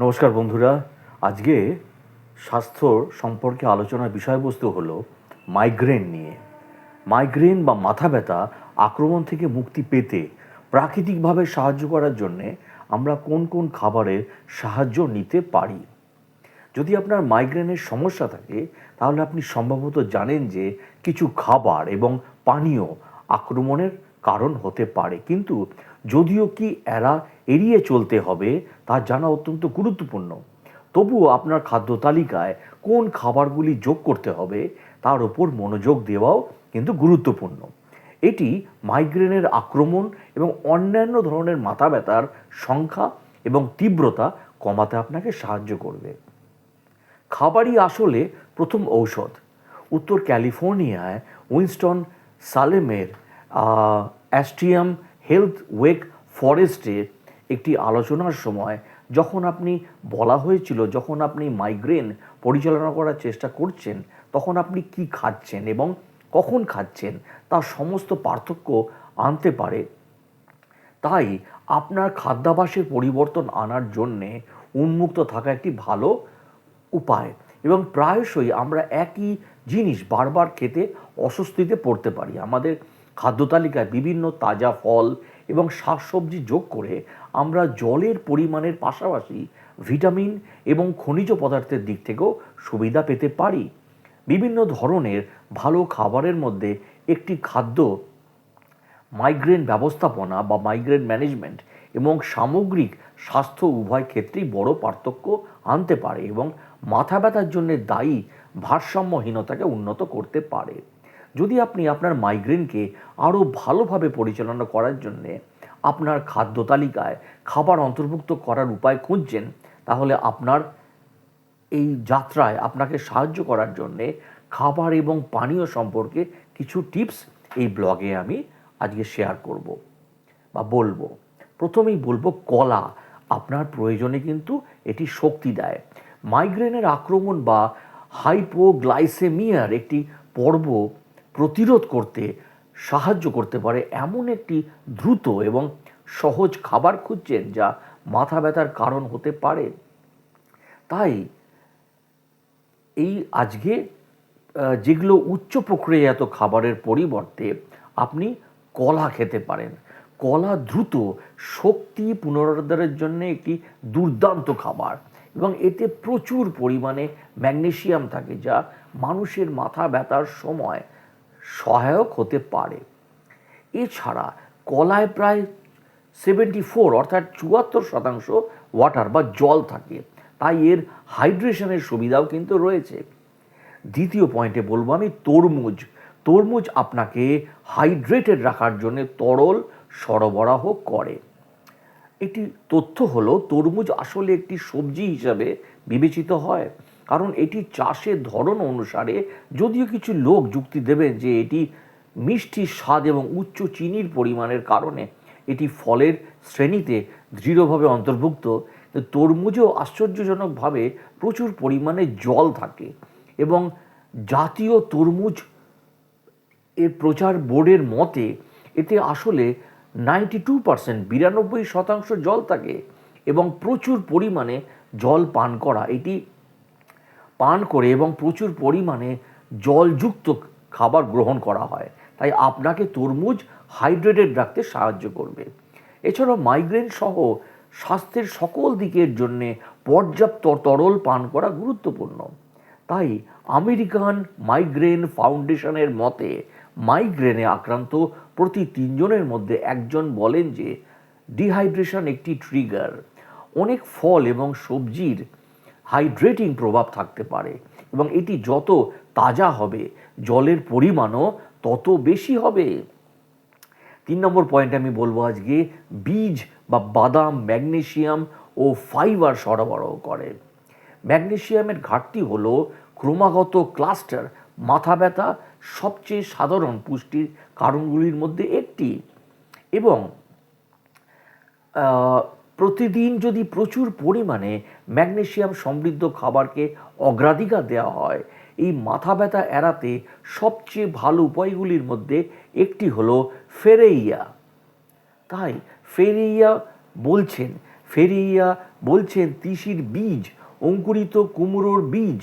নমস্কার বন্ধুরা। আজকে স্বাস্থ্য সম্পর্কে আলোচনার বিষয়বস্তু হলো মাইগ্রেন নিয়ে। মাইগ্রেন বা মাথা ব্যথা আক্রমণ থেকে মুক্তি পেতে প্রাকৃতিকভাবে সাহায্য করার জন্যে আমরা কোন কোন খাবারের সাহায্য নিতে পারি? যদি আপনার মাইগ্রেনের সমস্যা থাকে, তাহলে আপনি সম্ভবত জানেন যে কিছু খাবার এবং পানীয় আক্রমণের কারণ হতে পারে। কিন্তু যদিও কি এরা এড়িয়ে চলতে হবে, তা জানা অত্যন্ত গুরুত্বপূর্ণ। তবুও আপনার খাদ্য তালিকায় কোন খাবারগুলি যোগ করতে হবে, তার ওপর মনোযোগ দেওয়াও কিন্তু গুরুত্বপূর্ণ। এটি মাইগ্রেনের আক্রমণ এবং অন্যান্য ধরনের মাথা ব্যথার সংখ্যা এবং তীব্রতা কমাতে আপনাকে সাহায্য করবে। খাবারই আসলে প্রথম ঔষধ। উত্তর ক্যালিফোর্নিয়ায় উইনস্টন সালেমের অ্যাস্ট্রিয়াম হেলথ ওয়েক ফরেস্টে একটি আলোচনার সময় যখন আপনি বলা হয়েছিল, যখন আপনি মাইগ্রেন পরিচালনা করার চেষ্টা করছেন, তখন আপনি কি খাচ্ছেন এবং কখন খাচ্ছেন তার সমস্ত পার্থক্য আনতে পারে। তাই আপনার খাদ্যাভাসের পরিবর্তন আনার জন্যে উন্মুক্ত থাকা একটি ভালো উপায় এবং প্রায়শই আমরা একই জিনিস বারবার খেতে অস্বস্তিতে পড়তে পারি। আমাদের খাদ্য তালিকায় বিভিন্ন তাজা ফল এবং শাকসবজি যোগ করে আমরা জলের পরিমাণের পাশাপাশি ভিটামিন এবং খনিজ পদার্থের দিক থেকেও সুবিধা পেতে পারি। বিভিন্ন ধরনের ভালো খাবারের মধ্যে একটি খাদ্য মাইগ্রেন ব্যবস্থাপনা বা মাইগ্রেন ম্যানেজমেন্ট এবং সামগ্রিক স্বাস্থ্য উভয় ক্ষেত্রেই বড় পার্থক্য আনতে পারে এবং মাথা ব্যথার জন্য দায়ী ভারসাম্যহীনতাকে উন্নত করতে পারে। যদি আপনি আপনার মাইগ্রেনকে আরও ভালোভাবে পরিচালনা করার জন্যে আপনার খাদ্য তালিকায় খাবার অন্তর্ভুক্ত করার উপায় খুঁজছেন, তাহলে আপনার এই যাত্রায় আপনাকে সাহায্য করার জন্যে খাবার এবং পানীয় সম্পর্কে কিছু টিপস এই ব্লগে আমি আজকে শেয়ার করব বা বলব। প্রথমেই বলব, কলা আপনার প্রয়োজনে কিন্তু এটি শক্তি দেয়। মাইগ্রেনের আক্রমণ বা হাইপোগ্লাইসেমিয়ার একটি পর্ব প্রতিরোধ করতে, সাহায্য করতে পারে এমন একটি দ্রুত এবং সহজ খাবার খুঁজছেন যা মাথা ব্যথার কারণ হতে পারে। তাই এই আজকে যেগুলো উচ্চ প্রক্রিয়াজাত খাবারের পরিবর্তে আপনি কলা খেতে পারেন। কলা দ্রুত শক্তি পুনরুদ্ধারের জন্য একটি দুর্দান্ত খাবার এবং এতে প্রচুর পরিমাণে ম্যাগনেসিয়াম থাকে যা মানুষের মাথা ব্যথার সময় সহায়ক হতে পারে। এছাড়া কলায় প্রায় সেভেন্টি ফোর অর্থাৎ চুয়াত্তর শতাংশ ওয়াটার বা জল থাকে। তাই এর হাইড্রেশনের সুবিধাও কিন্তু রয়েছে। দ্বিতীয় পয়েন্টে বলব আমি তরমুজ। তরমুজ আপনাকে হাইড্রেটেড রাখার জন্য তরল সরবরাহ করে। একটি তথ্য হলো, তরমুজ আসলে একটি সবজি হিসাবে বিবেচিত হয়। কারণ এটি চাষের ধরন অনুসারে যদিও কিছু লোক যুক্তি দেবেন যে এটি মিষ্টি স্বাদ এবং উচ্চ চিনির পরিমাণের কারণে এটি ফলের শ্রেণীতে দৃঢ়ভাবে অন্তর্ভুক্ত। তরমুজেও আশ্চর্যজনকভাবে প্রচুর পরিমাণে জল থাকে এবং জাতীয় তরমুজ এর প্রচার বোর্ডের মতে এতে আসলে নাইনটি টু পার্সেন্ট বিরানব্বই শতাংশ জল থাকে এবং প্রচুর পরিমাণে জল পান করা। এটি পান করে এবং প্রচুর পরিমাণে জলযুক্ত খাবার গ্রহণ করা হয়। তাই আপনাকে তরমুজ হাইড্রেটেড রাখতে সাহায্য করবে। এছাড়াও মাইগ্রেন সহ স্বাস্থ্যের সকল দিকের জন্যে পর্যাপ্ত তরল পান করা গুরুত্বপূর্ণ। তাই আমেরিকান মাইগ্রেন ফাউন্ডেশনের মতে মাইগ্রেনে আক্রান্ত প্রতি তিনজনের মধ্যে একজন বলেন যে ডিহাইড্রেশন একটি ট্রিগার অনেক ফল এবং সবজির হাইড্রেটিং প্রভাব থাকতে পারে এবং এটি যত তাজা হবে, জলের পরিমাণও তত বেশি হবে। তিন নম্বর পয়েন্ট আমি বলব আজকে, বীজ বা বাদাম ম্যাগনেশিয়াম ও ফাইবার সরবরাহ করে। ম্যাগনেশিয়ামের ঘাটতি হলো ক্রমাগত ক্লাস্টার, মাথা ব্যথা, সবচেয়ে সাধারণ পুষ্টির কারণগুলির মধ্যে একটি এবং প্রতিদিন যদি প্রচুর পরিমাণে ম্যাগনেশিয়াম সমৃদ্ধ খাবারকে অগ্রাধিকার দেওয়া হয়, এই মাথা ব্যথা এড়াতে সবচেয়ে ভালো উপায়গুলির মধ্যে একটি হলো ফেরেইয়া। তাই ফেরেইয়া বলছেন ফেরিয়া বলছেন তিসির বীজ, অঙ্কুরিত কুমড়োর বীজ,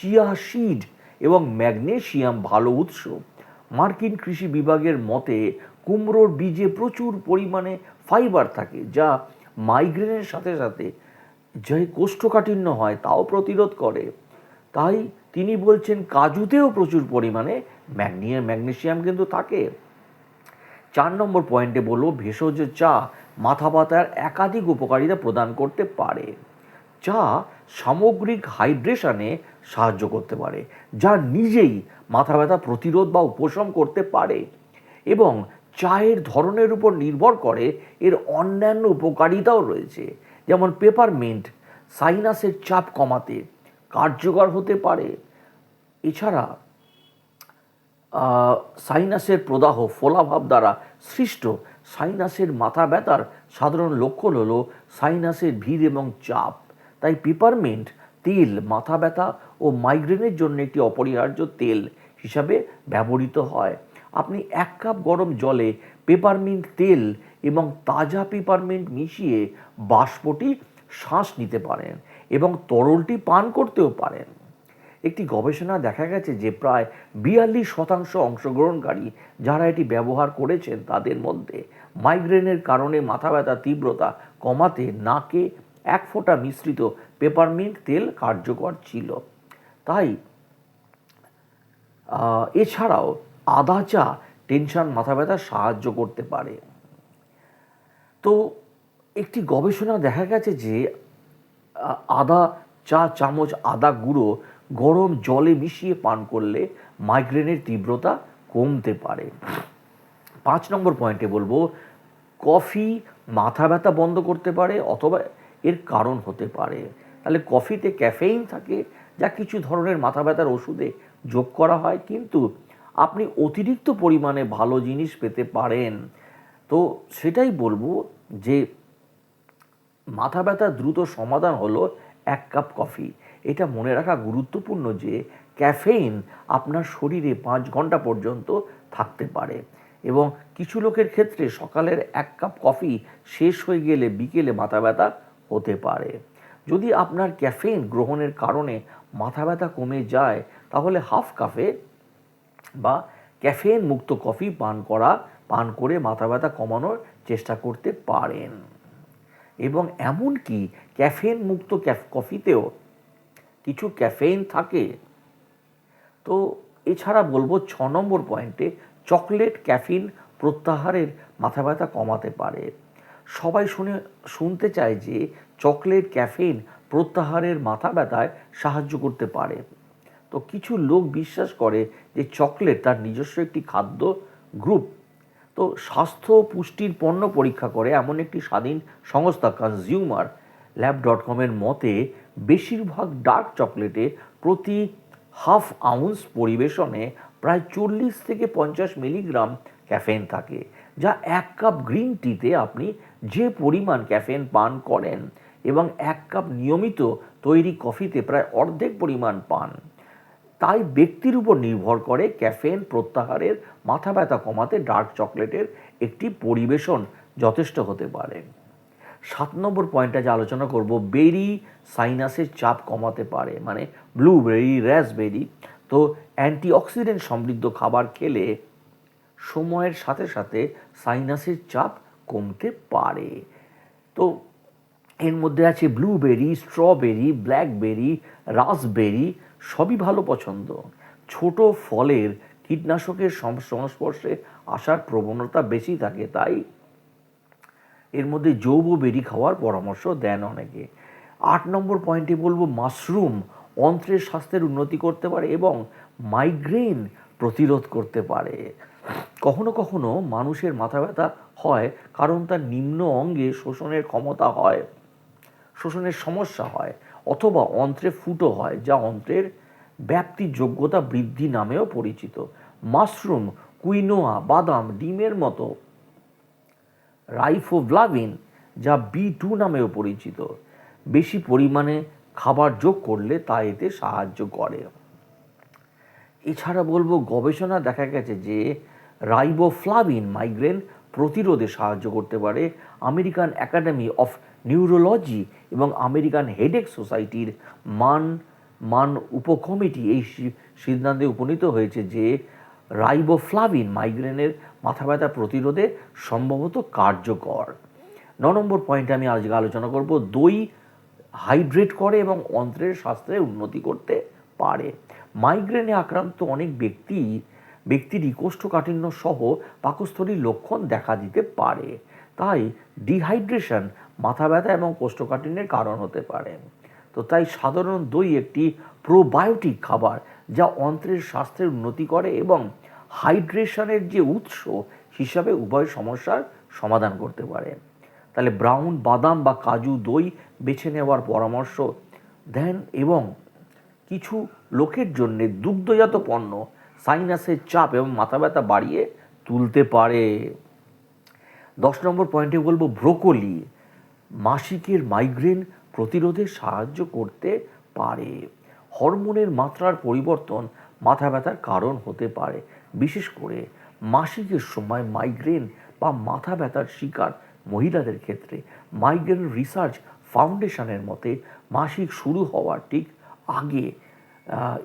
চিয়া সিড এবং ম্যাগনেসিয়াম ভালো উৎস। মার্কিন কৃষি বিভাগের মতে কুমড়োর বীজে প্রচুর পরিমাণে ফাইবার থাকে, যা মাইগ্রেনের সাথে সাথে যে কোষ্ঠকাঠিন্য হয় তাও প্রতিরোধ করে। তাই তিনি বলছেন কাজুতেও প্রচুর পরিমাণে ম্যাগনিয়া ম্যাগনেসিয়াম কিন্তু থাকে। চার নম্বর পয়েন্টে বলব ভেষজ চা মাথা ব্যথার একাধিক উপকারিতা প্রদান করতে পারে। চা সামগ্রিক হাইড্রেশনে সাহায্য করতে পারে, যা নিজেই মাথা ব্যথা প্রতিরোধ বা উপশম করতে পারে। এবং চায়ের ধরনের উপর নির্ভর করে, এর অন্যান্য উপকারিতাও রয়েছে। যেমন পেপারমিন্ট সাইনাসের চাপ কমাতে কার্যকর হতে পারে। এছাড়া সাইনাসের প্রদাহ, ফোলাভাব দ্বারা সৃষ্ট সাইনাসের মাথা ব্যথার সাধারণ লক্ষণ হলো সাইনাসের ভিড় এবং চাপ। তাই পেপারমিন্ট তেল, মাথা ব্যথা ও মাইগ্রেনের জন্য একটি অপরিহার্য তেল হিসাবে ব্যবহৃত হয়। আপনি এক কাপ গরম জলে পেপারমিন্ট তেল এবং তাজা পেপারমিন্ট মিশিয়ে বাষ্পটি শ্বাস নিতে পারেন এবং তরলটি পান করতেও পারেন। একটি গবেষণা দেখা গেছে যে প্রায় বিয়াল্লিশ শতাংশ অংশগ্রহণকারী যারা এটি ব্যবহার করেছেন তাদের মধ্যে মাইগ্রেনের কারণে মাথা ব্যথা তীব্রতা কমাতে নাকে এক ফোঁটা মিশ্রিত পেপারমিন্ট তেল কার্যকর ছিল। তাই এছাড়াও আদা চা টেনশন, মাথা ব্যথা সাহায্য করতে পারে। তো একটি গবেষণা দেখা গেছে যে আদা চা চামচ আদা গুঁড়ো গরম জলে মিশিয়ে পান করলে মাইগ্রেনের তীব্রতা কমতে পারে। পাঁচ নম্বর পয়েন্টে বলব, কফি মাথা ব্যথা বন্ধ করতে পারে অথবা এর কারণ হতে পারে। তাহলে কফিতে ক্যাফেইন থাকে, যা কিছু ধরনের মাথা ব্যথার ওষুধে যোগ করা হয়, কিন্তু আপনি অতিরিক্ত পরিমাণে ভালো জিনিস পেতে পারেন। তো সেটাই বলব যে মাথা ব্যথার দ্রুত সমাধান হলো এক কাপ কফি। এটা মনে রাখা গুরুত্বপূর্ণ যে ক্যাফেইন আপনার শরীরে পাঁচ ঘণ্টা পর্যন্ত থাকতে পারে এবং কিছু লোকের ক্ষেত্রে সকালের এক কাপ কফি শেষ হয়ে গেলে বিকেলে মাথা ব্যথা হতে পারে। যদি আপনার ক্যাফেইন গ্রহণের কারণে মাথা ব্যথা কমে যায়, তাহলে হাফ কাপে বা ক্যাফেইন মুক্ত কফি পান করা, পান করে মাথা ব্যথা কমানোর চেষ্টা করতে পারেন। এবং এমনকি ক্যাফেইন মুক্ত ক্যাফ, কফিতেও কিছু ক্যাফেইন থাকে। তো এছাড়া বলব ছ নম্বর পয়েন্টে চকলেট ক্যাফিন প্রত্যাহারের মাথা ব্যথা কমাতে পারে। সবাই শুনে, শুনতে চায় যে চকলেট ক্যাফেইন প্রত্যাহারের মাথা ব্যথায় সাহায্য করতে পারে। তো কিছু লোক বিশ্বাস করে যে চকলেট তার নিজস্ব একটি খাদ্য গ্রুপ। তো স্বাস্থ্য পুষ্টির পণ্য পরীক্ষা করে এমন একটি স্বাধীন সংস্থা কনজিউমার ল্যাব ডট কমের মতে বেশিরভাগ ডার্ক চকলেটে প্রতি হাফ আউন্স পরিবেশনে প্রায় চল্লিশ থেকে পঞ্চাশ মিলিগ্রাম ক্যাফেন থাকে, যা এক কাপ গ্রিন টিতে আপনি যে পরিমাণ ক্যাফেন পান করেন এবং এক কাপ নিয়মিত তৈরি কফিতে প্রায় অর্ধেক পরিমাণ পান। তাই ব্যক্তির উপর নির্ভর করে ক্যাফেন প্রত্যাহারের, মাথা ব্যথা কমাতে ডার্ক চকলেটের একটি পরিবেশন যথেষ্ট হতে পারে। সাত নম্বর পয়েন্টটা যে আলোচনা করব, বেরি সাইনাসের চাপ কমাতে পারে মানে ব্লুবেরি, র্যাসবেরি। তো অ্যান্টিঅক্সিডেন্ট সমৃদ্ধ খাবার খেলে সময়ের সাথে সাথে সাইনাসের চাপ কমতে পারে। তো এর মধ্যে আছে ব্লুবেরি, স্ট্রবেরি, ব্ল্যাকবেরি, রাসবেরি সবই ভালো পছন্দ। ছোট ফলের কীটনাশকের সংস্পর্শে আসার প্রবণতা বেশি থাকে, তাই এর মধ্যে জৈব বেরি খাওয়ার পরামর্শ দেন অনেকে। আট নম্বর পয়েন্টে বলব, মাশরুম অন্ত্রের স্বাস্থ্যের উন্নতি করতে পারে এবং মাইগ্রেন প্রতিরোধ করতে পারে। কখনো কখনো মানুষের মাথা ব্যথা হয় কারণ তার নিম্ন অঙ্গে শোষণের ক্ষমতা হয়, শোষণের সমস্যা হয়। অথবা অন্ত্রে ফুটো হয়, যা অন্ত্রের ব্যাপ্তির যোগ্যতা বৃদ্ধি নামেও পরিচিত। মাশরুম, কুইনোয়া, বাদাম, ডিমের মতো রাইফোভ্লাভিন, যা বি টু নামেও পরিচিত। বেশি পরিমাণে খাবার যোগ করলে তা এতে সাহায্য করে। এছাড়া বলব, গবেষণা দেখা গেছে যে রাইবোফ্লাভিন মাইগ্রেন প্রতিরোধে সাহায্য করতে পারে। আমেরিকান একাডেমি অফ নিউরোলজি এবং আমেরিকান হেডেক সোসাইটির মান মান উপকমিটি এই সিদ্ধান্তে উপনীত হয়েছে যে রাইবোফ্লাভিন মাইগ্রেনের মাথা ব্যথা প্রতিরোধে সম্ভবত কার্যকর। ন নম্বর পয়েন্টে আমি আজকে আলোচনা করব, দই হাইড্রেট করে এবং অন্ত্রের স্বাস্থ্যের উন্নতি করতে পারে। মাইগ্রেনে আক্রান্ত অনেক ব্যক্তি ব্যক্তিরই কোষ্ঠকাঠিন্য সহ পাকস্থলীর লক্ষণ দেখা দিতে পারে। তাই ডিহাইড্রেশন মাথা ব্যথা এবং কোষ্ঠকাঠিন্যের কারণ হতে পারে। তো তাই সাধারণ দই একটি প্রোবায়োটিক খাবার যা অন্ত্রের স্বাস্থ্যের উন্নতি করে এবং হাইড্রেশনের যে উৎস হিসাবে উভয় সমস্যার সমাধান করতে পারে। তাহলে ব্রাউন বাদাম বা কাজু দই বেছে নেওয়ার পরামর্শ দেন এবং কিছু লোকের জন্যে দুগ্ধজাত পণ্য সাইনাসের চাপ এবং মাথা ব্যথা বাড়িয়ে তুলতে পারে। দশ নম্বর পয়েন্টে বলব ব্রোকলি। মাসিকের মাইগ্রেন প্রতিরোধে সাহায্য করতে পারে। হরমোনের মাত্রার পরিবর্তন মাথা ব্যথার কারণ হতে পারে। বিশেষ করে মাসিকের সময় মাইগ্রেন বা মাথা ব্যথার শিকার মহিলাদের ক্ষেত্রে মাইগ্রেন রিসার্চ ফাউন্ডেশনের মতে মাসিক শুরু হওয়ার ঠিক আগে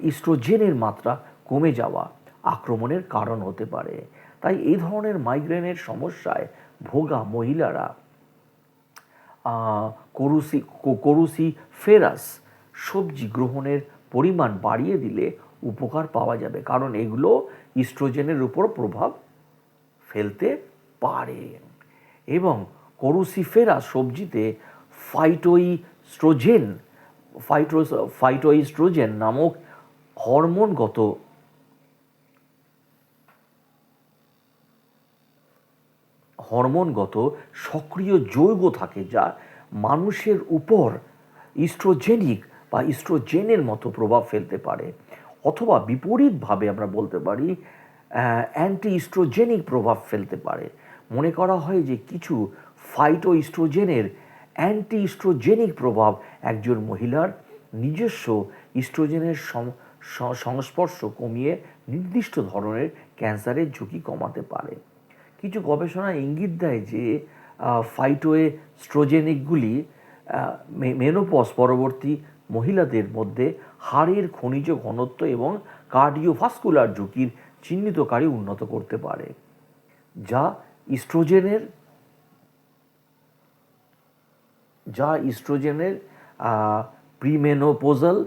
ইস্ট্রোজেনের মাত্রা কমে যাওয়া আক্রমণের কারণ হতে পারে। তাই এই ধরনের মাইগ্রেনের সমস্যায় ভোগা মহিলারা করুসি করুসি ফেরাস সবজি গ্রহণের পরিমাণ বাড়িয়ে দিলে উপকার পাওয়া যাবে। কারণ এগুলো ইস্ট্রোজেনের উপর প্রভাব ফেলতে পারে। এবং করুসিফেরা সবজিতে ফাইটোইস্ট্রোজেন ফাইটো ফাইটোইস্ট্রোজেন নামক হরমোনগত হরমোনগত সক্রিয় যৌগ থাকে যা মানুষের উপর ইস্ট্রোজেনিক বা ইস্ট্রোজেনের মতো প্রভাব ফেলতে পারে। অথবা বিপরীতভাবে আমরা বলতে পারি অ্যান্টি ইস্ট্রোজেনিক প্রভাব ফেলতে পারে। মনে করা হয় যে কিছু ফাইটো ইস্ট্রোজেনের অ্যান্টি ইস্ট্রোজেনিক প্রভাব একজন মহিলার নিজস্ব ইস্ট্রোজেনের সংস্পর্শ কমিয়ে নির্দিষ্ট ধরনের ক্যান্সারের ঝুঁকি কমাতে পারে। কিছু গবেষণা ইঙ্গিত দেয় যে ফাইটোয়ে স্ট্রোজেনিকগুলি মেনোপজ পরবর্তী মহিলাদের মধ্যে হাড়ের খনিজ ঘনত্ব এবং কার্ডিওভাস্কুলার ঝুঁকির চিহ্নিতকারী উন্নত করতে পারে, যা ইস্ট্রোজেনের যা ইস্ট্রোজেনের প্রিমেনোপোজাল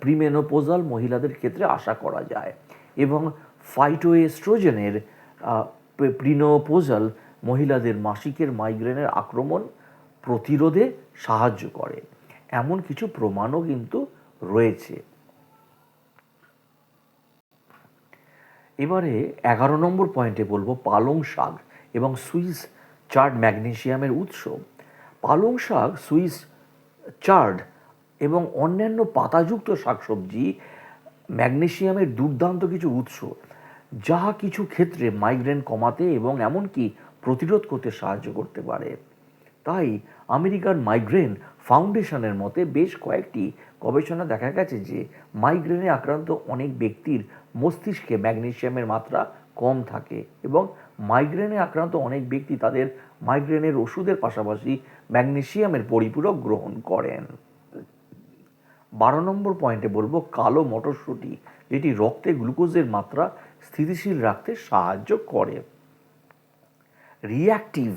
প্রিমেনোপোজাল মহিলাদের ক্ষেত্রে আশা করা যায় এবং ফাইটোএস্ট্রোজেনের প্রিনোপোজাল মহিলাদের মাসিকের মাইগ্রেনের আক্রমণ প্রতিরোধে সাহায্য করে। এমন কিছু প্রমাণও কিন্তু রয়েছে। এবারে এগারো নম্বর পয়েন্টে বলব পালং শাক এবং সুইস চার্ড ম্যাগনেশিয়ামের উৎস। পালং শাক, সুইস চার্ড এবং অন্যান্য পাতাযুক্ত শাকসবজি ম্যাগনেশিয়ামের দুর্দান্ত কিছু উৎস। যা কিছু ক্ষেত্রে মাইগ্রেন কমাতে এবং এমনকি প্রতিরোধ করতে সাহায্য করতে পারে। তাই আমেরিকান মাইগ্রেন ফাউন্ডেশনের মতে বেশ কয়েকটি গবেষণা দেখা গেছে যে মাইগ্রেনে আক্রান্ত অনেক ব্যক্তির মস্তিষ্কে ম্যাগনেশিয়ামের মাত্রা কম থাকে এবং মাইগ্রেনে আক্রান্ত অনেক ব্যক্তি তাদের মাইগ্রেনের ওষুধের পাশাপাশি ম্যাগনেশিয়ামের পরিপূরক গ্রহণ করেন। বারো নম্বর পয়েন্টে বলব, কালো মটরশুঁটি, যেটি রক্তে গ্লুকোজের মাত্রা স্থিতিশীল রাখতে সাহায্য করে। রিঅ্যাক্টিভ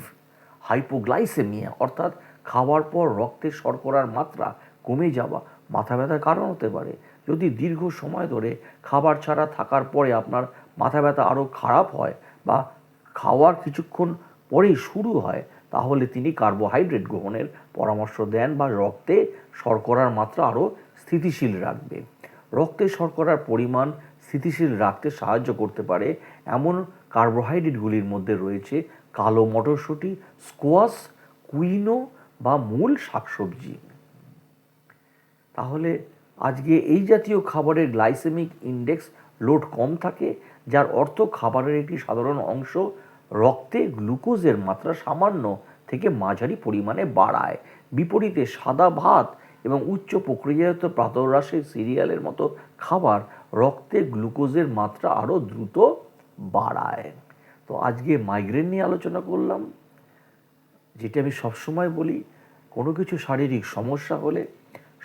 হাইপোগ্লাইসেমিয়া, অর্থাৎ খাওয়ার পর রক্তে শর্করার মাত্রা কমে যাওয়া মাথা ব্যথার কারণ হতে পারে। যদি দীর্ঘ সময় ধরে খাবার ছাড়া থাকার পরে আপনার মাথা ব্যথা আরও খারাপ হয় বা খাওয়ার কিছুক্ষণ পরেই শুরু হয়, তাহলে তিনি কার্বোহাইড্রেট গ্রহণের পরামর্শ দেন বা রক্তে শর্করার মাত্রা আরও স্থিতিশীল রাখবে। রক্তে শর্করার পরিমাণ স্থিতিশীল রাখতে সাহায্য করতে পারে এমন কার্বোহাইড্রেটগুলির মধ্যে রয়েছে কালো মটরশুঁটি, স্কোয়াশ, কুইনো বা মূল শাকসবজি। তাহলে আজকে এই জাতীয় খাবারের গ্লাইসেমিক ইন্ডেক্স লোড কম থাকে, যার অর্থ খাবারের একটি সাধারণ অংশ রক্তে গ্লুকোজের মাত্রা সামান্য থেকে মাঝারি পরিমাণে বাড়ায়। বিপরীতে সাদা ভাত এবং উচ্চ প্রক্রিয়াজাত প্রাতরাশের সিরিয়ালের মতো খাবার রক্তে গ্লুকোজের মাত্রা আরও দ্রুত বাড়ায়। তো আজকে মাইগ্রেন নিয়ে আলোচনা করলাম, যেটি আমি সবসময় বলি, কোনো কিছু শারীরিক সমস্যা হলে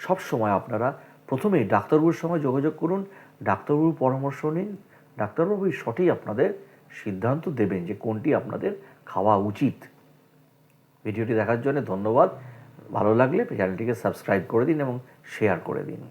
সব সময় আপনারা প্রথমেই ডাক্তারবাবুর সঙ্গে যোগাযোগ করুন, ডাক্তারবাবুর পরামর্শ নিন। ডাক্তারবাবুই সঠিক আপনাদের সিদ্ধান্ত দেবেন যে কোনটি আপনাদের খাওয়া উচিত। ভিডিওটি দেখার জন্য ধন্যবাদ। ভালো লাগলে চ্যানেলটিকে সাবস্ক্রাইব করে দিন এবং শেয়ার করে দিন।